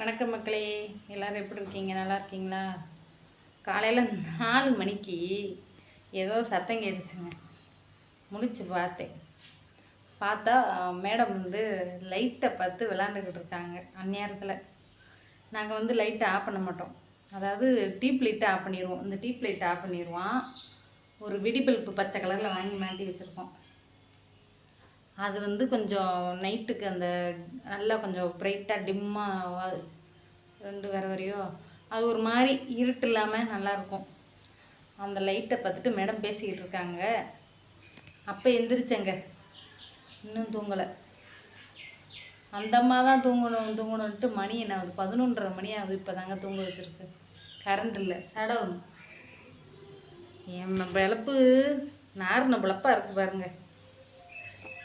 வணக்கம் மக்களே எல்லோரும் எப்படி இருக்கீங்க? நல்லா இருக்கீங்களா? காலையில் நாலு மணிக்கு ஏதோ சத்தம் கேட்டுச்சுங்க. முழிச்சு பார்த்தேன். பார்த்தா மேடம் வந்து லைட்டை பார்த்து விளாண்டுக்கிட்டு இருக்காங்க அந்நேரத்தில். நாங்கள் வந்து லைட்டை ஆஃப் பண்ண மாட்டோம். அதாவது டீப் லைட்டை ஆஃப் பண்ணிடுவோம் இந்த டீப் லைட்டை ஆஃப் பண்ணிடுவான் ஒரு வெடி பல்ப்பு பச்சை கலரில் வாங்கி மாட்டி வச்சுருக்கோம் அது வந்து கொஞ்சம் நைட்டுக்கு அந்த நல்லா கொஞ்சம் பிரைட்டாக டிம்மாக ரெண்டு வர வரையோ அது ஒரு மாதிரி இருட்டு இல்லாமல் நல்லாயிருக்கும் அந்த லைட்டை பார்த்துட்டு மேடம் பேசிக்கிட்டு இருக்காங்க. அப்போ எந்திரிச்சங்க. இன்னும் தூங்கலை. அந்த அம்மா தான் தூங்கணும் தூங்கணுன்ட்டு மணி என்ன ஆகுது? பதினொன்றரை மணி ஆகுது இப்போ தாங்க தூங்க வச்சுருக்கு. கரண்ட் இல்லை சடவும் என் பிழப்பு நார்ன பிழப்பாக இருக்குது பாருங்கள்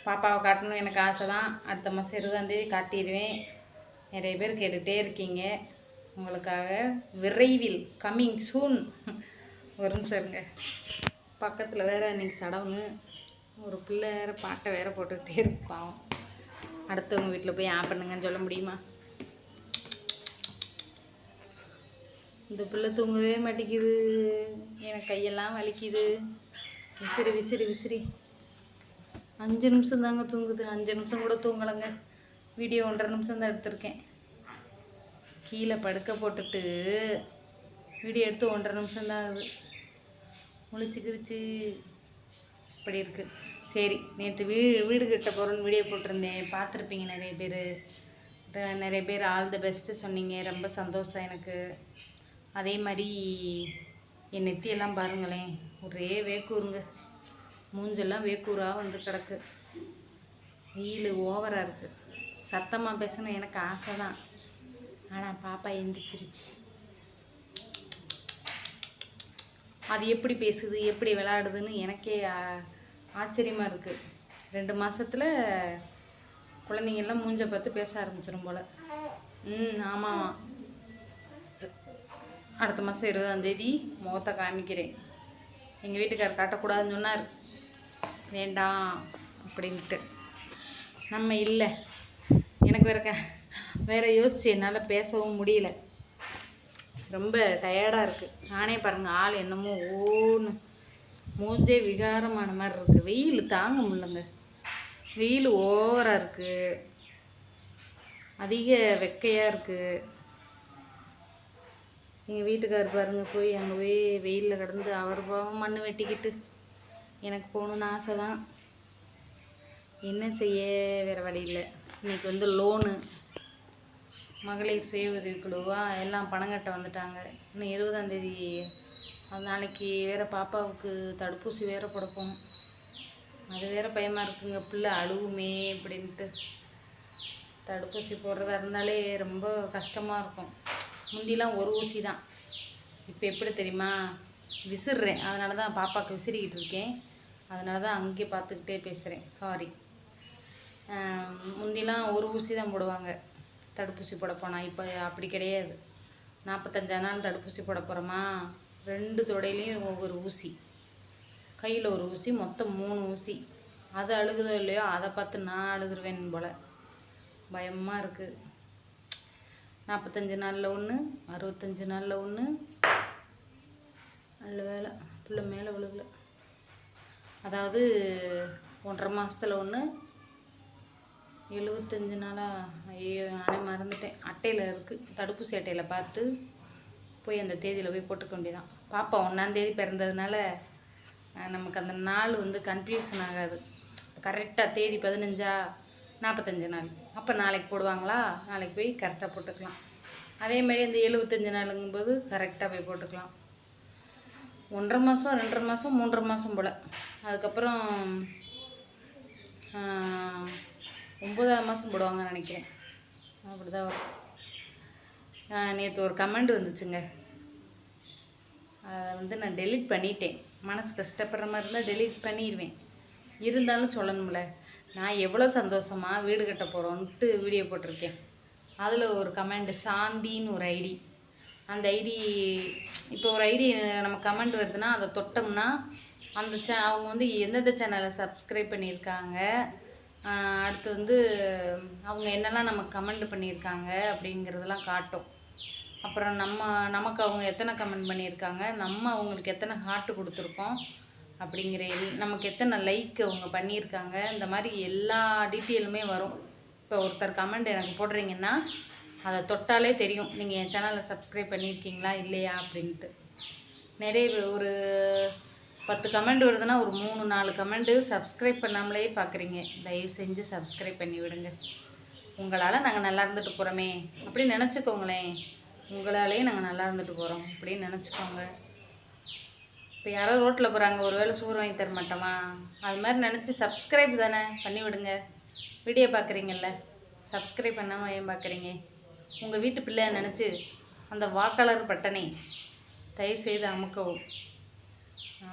பாப்பாவை காட்டணும் எனக்கு ஆசை தான் அடுத்த மாதம் இருபதாந்தேதி காட்டிடுவேன். நிறைய பேர் கேட்டுகிட்டே இருக்கீங்க. உங்களுக்காக விரைவில் கம்மிங் சூன் வரும் நிமிஷம் பக்கத்தில் வேறு இன்றைக்கி சடவுன்னு ஒரு பிள்ளை வேற பாட்டை வேறு போட்டுக்கிட்டே இருப்பான் அடுத்தவங்க வீட்டில் போய் ஆன் பண்ணுங்கன்னு சொல்ல முடியுமா? இந்த பிள்ளை தூங்கவே மாட்டேங்குது. எனக்கு கையெல்லாம் வலிக்குது. விசிறி விசிறி விசிறி. அஞ்சு நிமிஷம் தாங்க தூங்குது. அஞ்சு நிமிஷம் கூட தூங்கலைங்க. வீடியோ ஒன்றரை நிமிஷம் தான் எடுத்திருக்கேன். கீழே படுக்க போட்டுட்டு வீடியோ எடுத்து ஒன்றரை நிமிஷம் தான் ஆகுது. முழிச்சுக்கிருச்சு இப்படி இருக்குது சரி நேற்று வீ வீடு கிட்ட போகிறோன்னு வீடியோ போட்டிருந்தேன். பார்த்துருப்பீங்க நிறைய பேர். நிறைய பேர் ஆல் த பெஸ்ட்டு சொன்னீங்க. ரொம்ப சந்தோஷம் எனக்கு. அதே மாதிரி என் நெத்தியெல்லாம் பாருங்களேன். ஒரே வேக்கூருங்க மூஞ்செல்லாம் வேக்கூராக வந்து கிடக்கு. வெயில் ஓவராக இருக்குது சத்தமாக பேசணும் எனக்கு ஆசை தான் ஆனால் பாப்பா எந்திரிச்சிருச்சு. அது எப்படி பேசுது எப்படி விளையாடுதுன்னு எனக்கே ஆச்சரியமாக இருக்குது ரெண்டு மாதத்தில் குழந்தைங்கெல்லாம் மூஞ்ச பார்த்து பேச ஆரம்பிச்சிடும் போல். ம் ஆமாம் அடுத்த மாதம் இருபதாந்தேதி முகத்தை காமிக்கிறேன். எங்கள் வீட்டுக்கார் காட்டக்கூடாதுன்னு சொன்னார். வேண்டாம் அப்படின்ட்டு. நம்ம இல்லை. எனக்கு வேறு க வேற யோசிச்சு என்னால் பேசவும் முடியல. ரொம்ப டயர்டாக இருக்குது நானே பாருங்கள் ஆள் என்னமோ ஓன்னு மூஞ்சே விகாரமான மாதிரி இருக்குது வெயில் தாங்க முடியலங்க. வெயில் ஓவராக இருக்குது அதிக வெக்கையாக இருக்குது எங்கள் வீட்டுக்கார் பாருங்கள் போய் அங்கே போய் வெயிலில் கிடந்து அவர் பாவம் மண் வெட்டிக்கிட்டு. எனக்கு போகணுன்னு ஆசை தான் என்ன செய்ய வேறு வழி இல்லை. இன்னைக்கு வந்து லோனு மகளிர் சுய உதவிக்குழுவா எல்லாம் பணம் கட்ட வந்துட்டாங்க. இன்னும் இருபதாந்தேதி அது நாளைக்கு வேறு பாப்பாவுக்கு தடுப்பூசி வேறு கொடுப்போம் அது வேறு பயமாக இருக்குங்க. பிள்ளை அழுவுமே அப்படின்ட்டு தடுப்பூசி போடுறதா இருந்தாலே ரொம்ப கஷ்டமாக இருக்கும். முந்திலாம் ஒரு ஊசி தான். இப்போ எப்படி தெரியுமா? விசிறேன். அதனால தான் பாப்பாவுக்கு விசிறிக்கிட்டு இருக்கேன். அதனால தான் அங்கேயே பார்த்துக்கிட்டே பேசுகிறேன் சாரி முந்திலாம் ஒரு ஊசி தான் போடுவாங்க. தடுப்பூசி போட போனால் இப்போ அப்படி கிடையாது. நாற்பத்தஞ்சா நாள் தடுப்பூசி போட போகிறோமா ரெண்டு தொடையிலையும் ஒவ்வொரு ஊசி. கையில் ஒரு ஊசி மொத்தம் மூணு ஊசி. அது அழுகுதோ இல்லையோ அதை பார்த்து நான் அழுதுருவேன் போல். பயமாக இருக்குது நாற்பத்தஞ்சு நாளில் ஒன்று அறுபத்தஞ்சு நாளில் ஒன்று நல்ல வேலை. பிள்ளை மேலே விழுகல. அதாவது ஒன்றரை மாதத்தில் ஒன்று எழுபத்தஞ்சு நாளாக ஐயோ நானே மறந்துட்டேன். அட்டையில் இருக்குது தடுப்பூசி அட்டையில் பார்த்து போய் அந்த தேதியில் போய் போட்டுக்க வேண்டியதான் பாப்பா ஒன்றாந்தேதி பிறந்ததுனால நமக்கு அந்த நாள் வந்து கன்ஃபியூஷன் ஆகாது. கரெக்டாக தேதி பதினஞ்சா நாற்பத்தஞ்சு நாள். அப்போ நாளைக்கு போடுவாங்களா? நாளைக்கு போய் கரெக்டாக போட்டுக்கலாம். அதே மாதிரி அந்த எழுபத்தஞ்சு நாளுங்கும்போது கரெக்டாக போய் போட்டுக்கலாம். ஒன்றரை மாதம் ரெண்டரை மாதம் மூன்றரை மாதம் போல். அதுக்கப்புறம் ஒம்பதாவது மாதம் போடுவாங்கன்னு நினைக்கிறேன். அப்படி தான் வரும் நேற்று ஒரு கமெண்ட் வந்துச்சுங்க. அதை வந்து நான் டெலீட் பண்ணிட்டேன். மனசு கஷ்டப்படுற மாதிரி இருந்தால் டெலீட் பண்ணிடுவேன் இருந்தாலும் சொல்லணும்ல நான் எவ்வளோ சந்தோஷமாக வீடு கட்ட போகிறோன்ட்டு வீடியோ போட்டிருக்கேன். அதில் ஒரு கமெண்ட் சாந்தின்னு ஒரு ஐடி அந்த ஐடி இப்போ ஒரு ஐடி நம்ம கமெண்ட் வருதுன்னா அதை தொட்டோம்னா அந்த சே அவங்க வந்து எந்தெந்த சேனலை சப்ஸ்கிரைப் பண்ணியிருக்காங்க அடுத்து வந்து அவங்க என்னெல்லாம் நமக்கு கமெண்ட் பண்ணியிருக்காங்க அப்படிங்கிறதெல்லாம் காட்டும். அப்புறம் நம்ம நமக்கு அவங்க எத்தனை கமெண்ட் பண்ணியிருக்காங்க நம்ம அவங்களுக்கு எத்தனை ஹார்ட் கொடுத்துருக்கோம் அப்படிங்கிற எல் நமக்கு எத்தனை லைக் அவங்க பண்ணியிருக்காங்க இந்த மாதிரி எல்லா டீட்டெயிலுமே வரும். இப்போ ஒருத்தர் கமெண்ட் எனக்கு போடுறீங்கன்னா அதை தொட்டாலே தெரியும். நீங்கள் என் சேனலை சப்ஸ்கிரைப் பண்ணியிருக்கீங்களா இல்லையா அப்படின்ட்டு. நிறைய ஒரு பத்து கமெண்ட் வருதுன்னா ஒரு மூணு நாலு கமெண்ட்டு சப்ஸ்கிரைப் பண்ணாமலே பார்க்குறீங்க. தயவு செஞ்சு சப்ஸ்கிரைப் பண்ணி விடுங்க. உங்களால் நாங்கள் நல்லா இருந்துட்டு போகிறோமே அப்படி நினச்சிக்கோங்களேன். உங்களாலேயே நாங்கள் நல்லா இருந்துட்டு போகிறோம் அப்படின்னு நினச்சிக்கோங்க. இப்போ யாரோ ரோட்டில் போகிறாங்க ஒரு வேளை சோறு வாங்கி தர மாட்டோமா? அது மாதிரி நினச்சி சப்ஸ்கிரைப் தானே பண்ணி விடுங்க. வீடியோ பார்க்குறீங்கல்ல. சப்ஸ்கிரைப் பண்ணாமல் ஏன் பார்க்குறீங்க? உங்கள் வீட்டு பிள்ளைய நினச்சி அந்த வாக்காளர் பட்டனை தயவு செய்து அமுக்கவும்.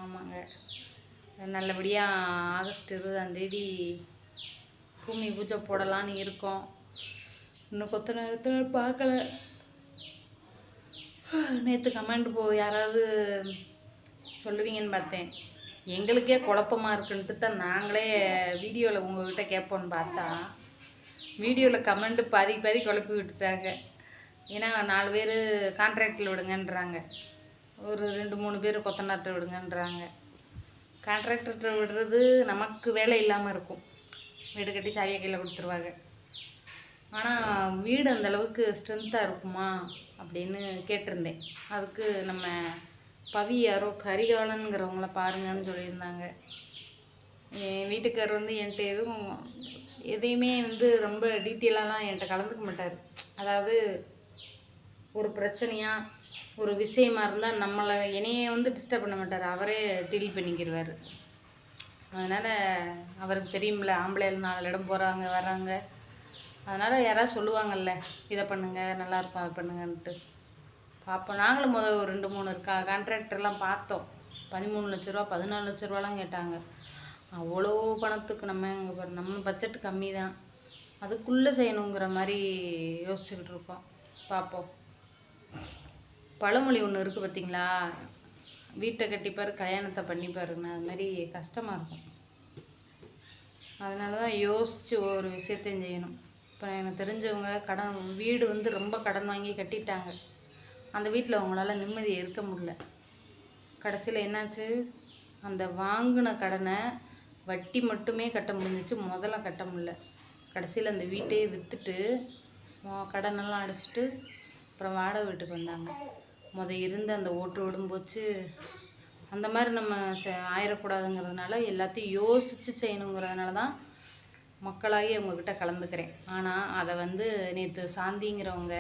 ஆமாங்க. நல்லபடியாக ஆகஸ்ட் இருபதாந்தேதி பூமி பூஜை போடலான்னு இருக்கோம். இன்னும் கொத்த நேரத்தில் பார்க்கல. நேற்று கமெண்ட் போ யாராவது சொல்லுவீங்கன்னு பார்த்தேன். எங்களுக்கே குழப்பமாக இருக்குன்ட்டு தான் நாங்களே வீடியோவில் உங்கள்கிட்ட கேட்போன்னு பார்த்தா. வீடியோவில் கமெண்ட் பாதி பாதி குழப்பி விட்டுட்டாங்க. ஏன்னா நாலு பேர் கான்ட்ராக்டில் விடுங்கன்றாங்க. ஒரு ரெண்டு மூணு பேர் கொத்தனார்கிட்ட விடுங்கன்றாங்க. கான்ட்ராக்டர்கிட்ட விடுறது நமக்கு வேலை இல்லாமல் இருக்கும். வீடு கட்டி சாவியை கையில் கொடுத்துருவாங்க. ஆனால் வீடு அந்த அளவுக்கு ஸ்ட்ரென்த்தாக இருக்குமா அப்படின்னு கேட்டிருந்தேன். அதுக்கு நம்ம பவி யாரோ கரிகாலனுங்கிறவங்கள பாருங்கன்னு சொல்லியிருந்தாங்க. என் வீட்டுக்காரர் வந்து என்கிட்ட எதுவும் எதையுமே வந்து ரொம்ப டீட்டெயிலாலாம் என்கிட்ட கலந்துக்க மாட்டார். அதாவது ஒரு பிரச்சனையாக ஒரு விஷயமா இருந்தால் நம்மளை என்னையே வந்து டிஸ்டர்ப் பண்ண மாட்டார். அவரே டீல் பண்ணிக்கிடுவார் அதனால் அவருக்கு தெரியும்ல ஆம்பளை நாலு இடம் போகிறாங்க வர்றாங்க. அதனால் யாராவது சொல்லுவாங்கல்ல இதை பண்ணுங்கள் நல்லாயிருக்கும் அதை பண்ணுங்கன்ட்டு. பார்ப்போம் நாங்களும் முதல் ஒரு ரெண்டு மூணு இருக்கா? கான்ட்ராக்டர்லாம் பார்த்தோம். பதிமூணு லட்ச ரூபா பதினாலு லட்ச ரூபாலாம் கேட்டாங்க. அவ்வளோ பணத்துக்கு நம்ம இங்கே பாரு நம்ம பட்ஜெட் கம்மி தான் அதுக்குள்ளே செய்யணுங்கிற மாதிரி யோசிச்சுக்கிட்டு இருக்கோம். பார்ப்போம் பழமொழி ஒன்று இருக்குது பார்த்தீங்களா வீட்டை கட்டிப்பார் கல்யாணத்தை பண்ணிப்பாருன்னு அது மாதிரி கஷ்டமாக இருக்கும். அதனால தான் யோசித்து ஒரு விஷயத்தையும் செய்யணும். இப்போ எனக்கு தெரிஞ்சவங்க கடன் வீடு வந்து ரொம்ப கடன் வாங்கி கட்டிட்டாங்க. அந்த வீட்டில் அவங்களால நிம்மதி இருக்க முடியல. கடைசியில் என்னாச்சு? அந்த வாங்கின கடனை வட்டி மட்டுமே கட்ட முடிஞ்சிச்சு. முதல்ல கட்ட முடில கடைசியில் அந்த வீட்டையே விற்றுட்டு கடனெல்லாம் அடைச்சிட்டு அப்புறம் வாடகை வீட்டுக்கு வந்தாங்க. முத இருந்த அந்த ஓட்டு வீடும் போச்சு அந்த மாதிரி நம்ம ஆயிடக்கூடாதுங்கிறதுனால எல்லாத்தையும் யோசித்து செய்யணுங்கிறதுனால தான் மக்களாகி அவங்கக்கிட்ட கலந்துக்கிறேன். ஆனால் அதை வந்து நேற்று சாந்திங்கிறவங்க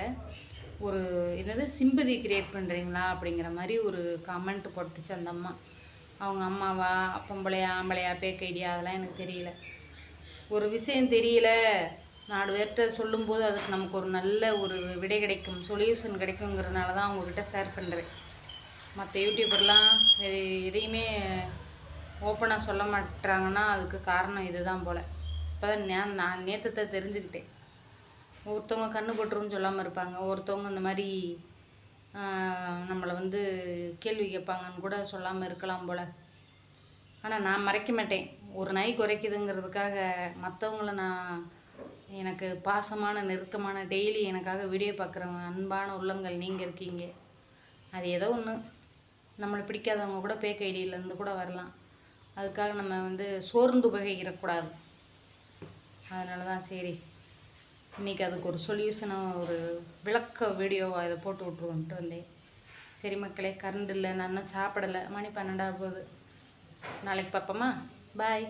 ஒரு என்னது சிம்பதி கிரியேட் பண்ணுறீங்களா அப்படிங்கிற மாதிரி ஒரு கமெண்ட் போட்டுச்சு அந்த அம்மா. அவங்க அம்மாவா பொம்பளையா ஆம்பளையா பேக்கைடியா அதெல்லாம் எனக்கு தெரியல. ஒரு விஷயம் தெரியல. நாலு பேர்கிட்ட சொல்லும்போது அதுக்கு நமக்கு ஒரு நல்ல ஒரு விடை கிடைக்கும். சொல்யூஷன் கிடைக்குங்கிறதுனால தான் அவங்கக்கிட்ட ஷேர் பண்ணுறேன் மற்ற யூடியூபர்லாம் எது எதையுமே ஓப்பனாக சொல்ல மாட்டாங்கன்னா அதுக்கு காரணம் இதுதான் போல். இப்போ தான் நான் நான் தெரிஞ்சுக்கிட்டேன். ஒருத்தவங்க கண்ணு போட்டுருன்னு சொல்லாமல் இருப்பாங்க. ஒருத்தவங்க இந்த மாதிரி நம்மளை வந்து கேள்வி கேட்பாங்கன்னு கூட சொல்லாமல் இருக்கலாம் போல். ஆனால் நான் மறைக்க மாட்டேன். ஒரு நாய் குறைக்குதுங்கிறதுக்காக மற்றவங்கள நான் எனக்கு பாசமான நெருக்கமான டெய்லி எனக்காக வீடியோ பார்க்குறவங்க அன்பான உள்ளங்கள் நீங்கள் இருக்கீங்க. அது ஏதோ ஒன்று நம்மளை பிடிக்காதவங்க கூட பேக் ஐடியிலேருந்து கூட வரலாம். அதுக்காக நம்ம வந்து சோர்ந்து பகைக்கிறக்கூடாது அதனால தான் சரி. இன்றைக்கி அதுக்கு ஒரு சொல்யூஷனாக ஒரு விளக்க வீடியோவாக இதை போட்டு விட்ருவோன்ட்டு வந்தேன். சரி மக்களே கரண்ட் இல்லை நான் இன்னும் சாப்பிடலை. மணி பன்னெண்டாக போகுது. நாளைக்கு பார்ப்போமா? பாய்